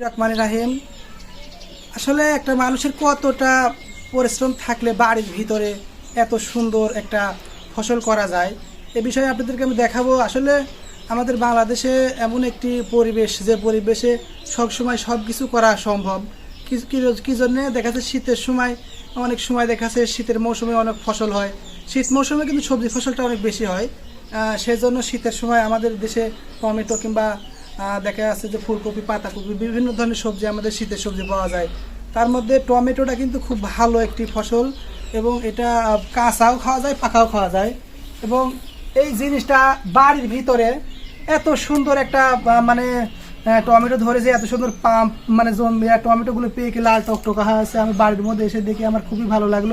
রহমান রাহিম, আসলে একটা মানুষের কতটা পরিশ্রম থাকলে বাড়ির ভিতরে এত সুন্দর একটা ফসল করা যায়, এ বিষয়ে আপনাদেরকে আমি দেখাবো। আসলে আমাদের বাংলাদেশে এমন একটি পরিবেশ, যে পরিবেশে সবসময় সব কিছু করা সম্ভব। কি- জন্যে? দেখা যাচ্ছে শীতের সময়, অনেক সময় দেখা যাচ্ছে শীতের মৌসুমে অনেক ফসল হয়। শীত মৌসুমে কিন্তু সবজি ফসলটা অনেক বেশি হয়। সেজন্য শীতের সময় আমাদের দেশে টমেটো কিংবা দেখা যাচ্ছে যে ফুলকপি, পাতাকপি, বিভিন্ন ধরনের সবজি আমাদের শীতের সবজি পাওয়া যায়। তার মধ্যে টমেটোটা কিন্তু খুব ভালো একটি ফসল এবং এটা কাঁচাও খাওয়া যায়, পাকাও খাওয়া যায়। এবং এই জিনিসটা বাড়ির ভিতরে এত সুন্দর একটা মানে টমেটো ধরেছে এত সুন্দর পাম্প মানে জন্মে আর টমেটোগুলো পেয়ে কি লাল টকটকা হয়ে আছে আমি বাড়ির মধ্যে এসে দেখে আমার খুবই ভালো লাগল।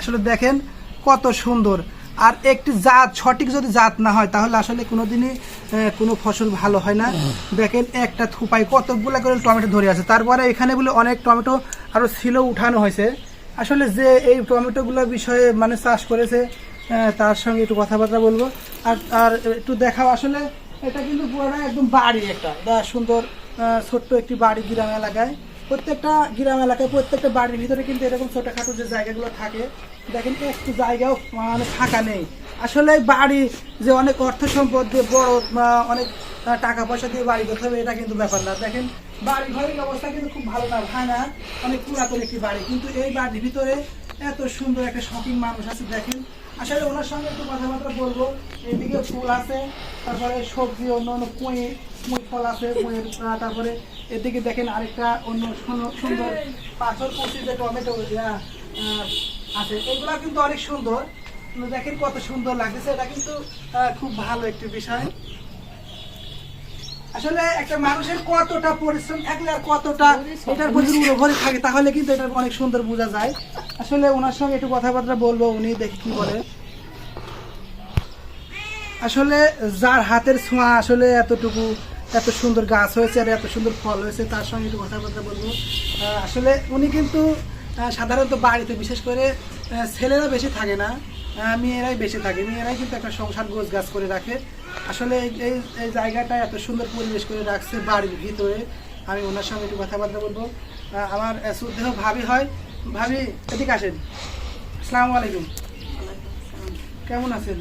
আসলে দেখেন কত সুন্দর। আর একটি জাত সঠিক যদি জাত না হয় তাহলে আসলে কোনোদিনই আহ, কোনো ফসল ভালো হয় না। দেখেন একটা থুপাই কতগুলো করে টমেটো ধরে আছে। তারপরে এখানে বলে অনেক টমেটো আরও ছিল উঠানো হয়েছে। আসলে যে এই টমেটোগুলোর বিষয়ে মানে চাষ করেছে তার সঙ্গে একটু কথাবার্তা বলব। আর আর একটু দেখাও আসলে এটা কিন্তু পুরোটা একদম বাড়ি একটা সুন্দর ছোট্ট একটি বাড়ি গ্রাম এলাকায়। প্রত্যেকটা গ্রাম এলাকায়, প্রত্যেকটা বাড়ির ভিতরে কিন্তু এরকম ছোটখাটো যে জায়গাগুলো থাকে, দেখেন একটু জায়গাও মানে ফাঁকা নেই। আসলে বাড়ি যে অনেক অর্থ সম্পদ দিয়ে বড় অনেক টাকা পয়সা দিয়ে বাড়ি করতে হবে, এটা কিন্তু ব্যাপার না। দেখেন বাড়ি ঘরের অবস্থা কিন্তু খুব ভালো না ভাঙা অনেক পুরাতন একটি বাড়ি। কিন্তু এই বাড়ির ভিতরে এত সুন্দর একটা শপিং মানুষ আছে, দেখেন। আসলে ওনার সঙ্গে একটু কথাবার্তা বলব। এইদিকে ফুল আছে তারপরে সবজি অন্য অন্য কুঁই কুঁই ফল আছে কুঁয়ের তারপরে এদিকে দেখেন আরেকটা অন্য সুন্দর- পাথর কুচি যে টমেটো আছে এগুলা কিন্তু অনেক সুন্দর। দেখেন কত সুন্দর লাগতেছে এটা কিন্তু খুব ভালো একটি বিষয়। আসলে একটা মানুষের কতটা পরিশ্রম থাকলে আর কতটা এটার প্রতি নির্ভর থাকে তাহলে কিন্তু এটা অনেক সুন্দর বোঝা যায়। আসলে ওনার সঙ্গে একটু কথাবার্তা বলব, উনি দেখি কি বলে। আসলে যার হাতের ছোঁয়া আসলে এতটুকু, এত সুন্দর গাছ হয়েছে আর এত সুন্দর ফল হয়েছে, তার সঙ্গে একটু কথাবার্তা বলব। আসলে উনি কিন্তু সাধারণত বাড়িতে, বিশেষ করে ছেলেরা বেশি থাকে না মেয়েরাই বেশি থাকে। মেয়েরাই কিন্তু একটা সংসার গোছ গাছ করে রাখে। আসলে এই- এই জায়গাটা এত সুন্দর পরিবেশ করে রাখছে বাড়ির ভিতরে। আমি ওনার সঙ্গে একটু কথাবার্তা বলব। আমার শ্রদ্ধেয় ভাবি হয় ভাবি, এদিকে আসেন। আসসালামু আলাইকুম। কেমন আছেন?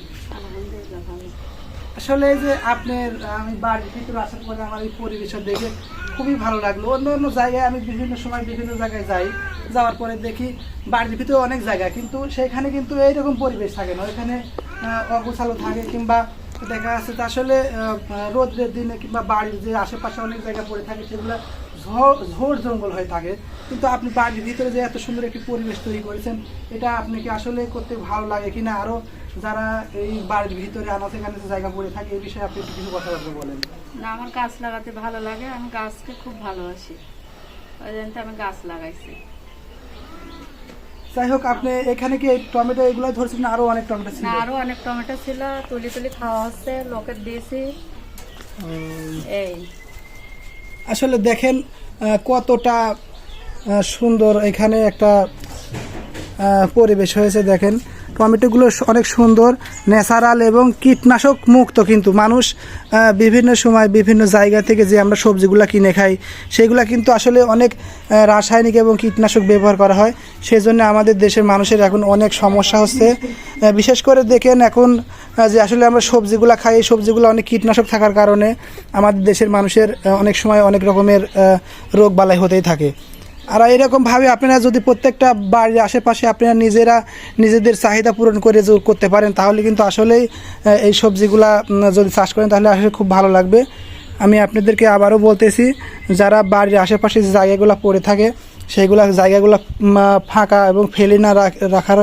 আসলে এই যে আপনার, আমি বাড়ির ভিতরে আসার পরে আমার এই পরিবেশটা দেখে খুবই ভালো লাগল। অন্য অন্য জায়গায় আমি বিভিন্ন সময় বিভিন্ন জায়গায় যাই, যাওয়ার পরে দেখি বাড়ির ভিতরে অনেক জায়গা, কিন্তু সেখানে কিন্তু এইরকম পরিবেশ থাকে না। এখানে অগোছালো থাকে কিংবা দেখা যে আসলে রোদ্রের দিনে কিংবা বাড়ির যে আশেপাশে অনেক জায়গা পড়ে থাকে, সেগুলো ঝোড় জঙ্গল হয়ে থাকে। কিন্তু আপনি বাড়ির ভিতরে যে এত সুন্দর একটি পরিবেশ তৈরি করেছেন এটা আপনাকে আসলে করতে ভালো লাগে কিনা আরও যারা এই বাড়ির ভিতরে আনাচে কানাচে জায়গা পড়ে থাকে এই বিষয়ে আপনি কিছু কথাবার্তা বলেন। না আমার গাছ লাগাতে ভালো লাগে। আমি গাছকে খুব ভালোবাসি। ওই জন্য আমি গাছ লাগাইছি। যাই হোক আপনি এখানে কি টমেটো এগুলো ধরছেন আরও অনেক টমেটো ছিল। না আরও অনেক টমেটো ছিল। তুলি তুলি খাওয়া হচ্ছে লোকের দিয়েছি। এই। আসলে দেখেন কতটা সুন্দর এখানে একটা পরিবেশ হয়েছে দেখেন। টমেটোগুলো অনেক সুন্দর, ন্যাচারাল এবং কীটনাশক মুক্ত কিন্তু। মানুষ বিভিন্ন সময় বিভিন্ন জায়গা থেকে যে আমরা সবজিগুলো কিনে খাই, সেগুলো কিন্তু আসলে অনেক রাসায়নিক এবং কীটনাশক ব্যবহার করা হয়। সেই জন্য আমাদের দেশের মানুষের এখন অনেক সমস্যা হচ্ছে। বিশেষ করে দেখেন এখন যে আসলে আমরা সবজিগুলো খাই, এই সবজিগুলো অনেক কীটনাশক থাকার কারণে আমাদের দেশের মানুষের অনেক সময় অনেক রকমের রোগ বালাই হতেই থাকে। আর এরকম ভাবে আপনারা যদি প্রত্যেকটা বাড়ির আশেপাশে আপনারা নিজেরা নিজেদের চাহিদা পূরণ করে করতে পারেন, তাহলে কিন্তু আসলেই এই সবজিগুলা যদি চাষ করেন তাহলে আসলে খুব ভালো লাগবে। আমি আপনাদেরকে আবারও বলতেছি, যারা বাড়ির আশেপাশে যে জায়গাগুলো পড়ে থাকে, সেইগুলা জায়গাগুলো ফাঁকা এবং ফেলে না রাখার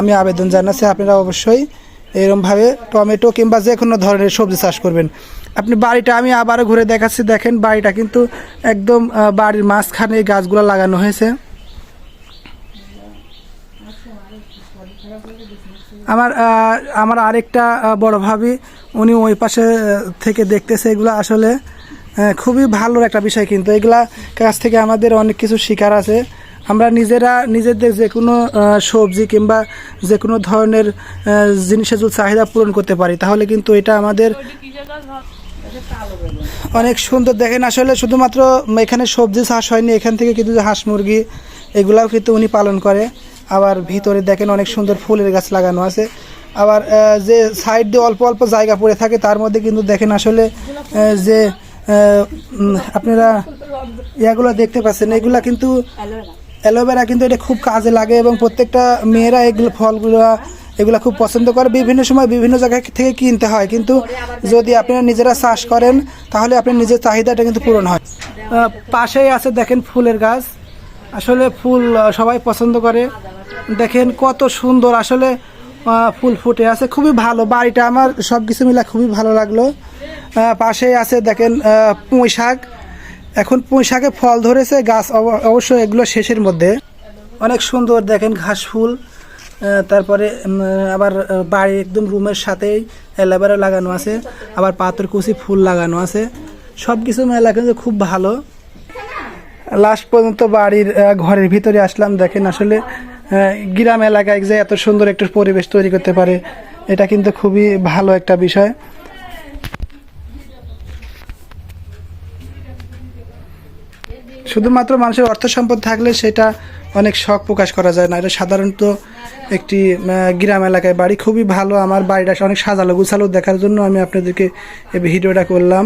আমি আবেদন জানাচ্ছি। আপনারা অবশ্যই এরকমভাবে টমেটো কিংবা যে কোনো ধরনের সবজি চাষ করবেন। আপনি বাড়িটা, আমি আবারও ঘুরে দেখাচ্ছি, দেখেন বাড়িটা কিন্তু একদম বাড়ির মাঝখানে এই গাছগুলো লাগানো হয়েছে। আমার আমার আরেকটা বড় ভাবি, উনি ওই পাশে থেকে দেখতেছে এগুলো আসলে খুবই ভালো একটা বিষয় কিন্তু। এগুলা কাছ থেকে আমাদের অনেক কিছু শিকার আছে। আমরা নিজেরা, নিজেদের যে কোনো সবজি কিংবা যে কোনো ধরনের জিনিসের যদি চাহিদা পূরণ করতে পারি, তাহলে কিন্তু এটা আমাদের অনেক সুন্দর। দেখেন আসলে শুধুমাত্র এখানে সবজি চাষ হয়নি এখান থেকে কিন্তু যে হাঁস মুরগি এগুলাও কিন্তু উনি পালন করে। আবার ভিতরে দেখেন অনেক সুন্দর ফুলের গাছ লাগানো আছে। আবার যে সাইড দিয়ে অল্প অল্প জায়গা পড়ে থাকে তার মধ্যে কিন্তু দেখেন আসলে যে আপনারা ইয়াগুলো দেখতে পাচ্ছেন এগুলা কিন্তু অ্যালোভেরা কিন্তু এটা খুব কাজে লাগে এবং প্রত্যেকটা মেয়েরা এগুলো ফলগুলো এগুলো খুব পছন্দ করে। বিভিন্ন সময় বিভিন্ন জায়গা থেকে কিনতে হয়। কিন্তু যদি আপনারা নিজেরা চাষ করেন, তাহলে আপনার নিজের চাহিদাটা কিন্তু পূরণ হয়। পাশেই আছে দেখেন ফুলের গাছ। আসলে ফুল সবাই পছন্দ করে। দেখেন কত সুন্দর। আসলে ফুল ফুটে আছে। খুবই ভালো। বাড়িটা আমার সব কিছু মিলে খুবই ভালো লাগল। পাশেই আছে দেখেন পুঁই শাক। এখন পুঁই শাকে ফল ধরেছে। গাছ অব- অবশ্য এগুলো শেষের মধ্যে। অনেক সুন্দর দেখেন ঘাস ফুল। তারপরে আবার বাড়ি একদম রুমের সাথেই অ্যালোভেরা লাগানো আছে। আবার পাথরকুচি ফুল লাগানো আছে। সব কিছু মেলা কিন্তু খুব ভালো। লাস্ট পর্যন্ত বাড়ির ঘরের ভিতরে আসলাম, দেখেন আসলে গ্রাম এলাকায় যে এত সুন্দর একটা পরিবেশ তৈরি করতে পারে, এটা কিন্তু খুবই ভালো একটা বিষয়। শুধুমাত্র মানুষের অর্থ সম্পদ থাকলে সেটা অনেক শখ প্রকাশ করা যায় না। এটা সাধারণত একটি গ্রাম এলাকায় বাড়ি। খুবই ভালো আমার বাড়িটা অনেক সাজালো গুছালো দেখার জন্য আমি আপনাদেরকে ভিডিওটা করলাম।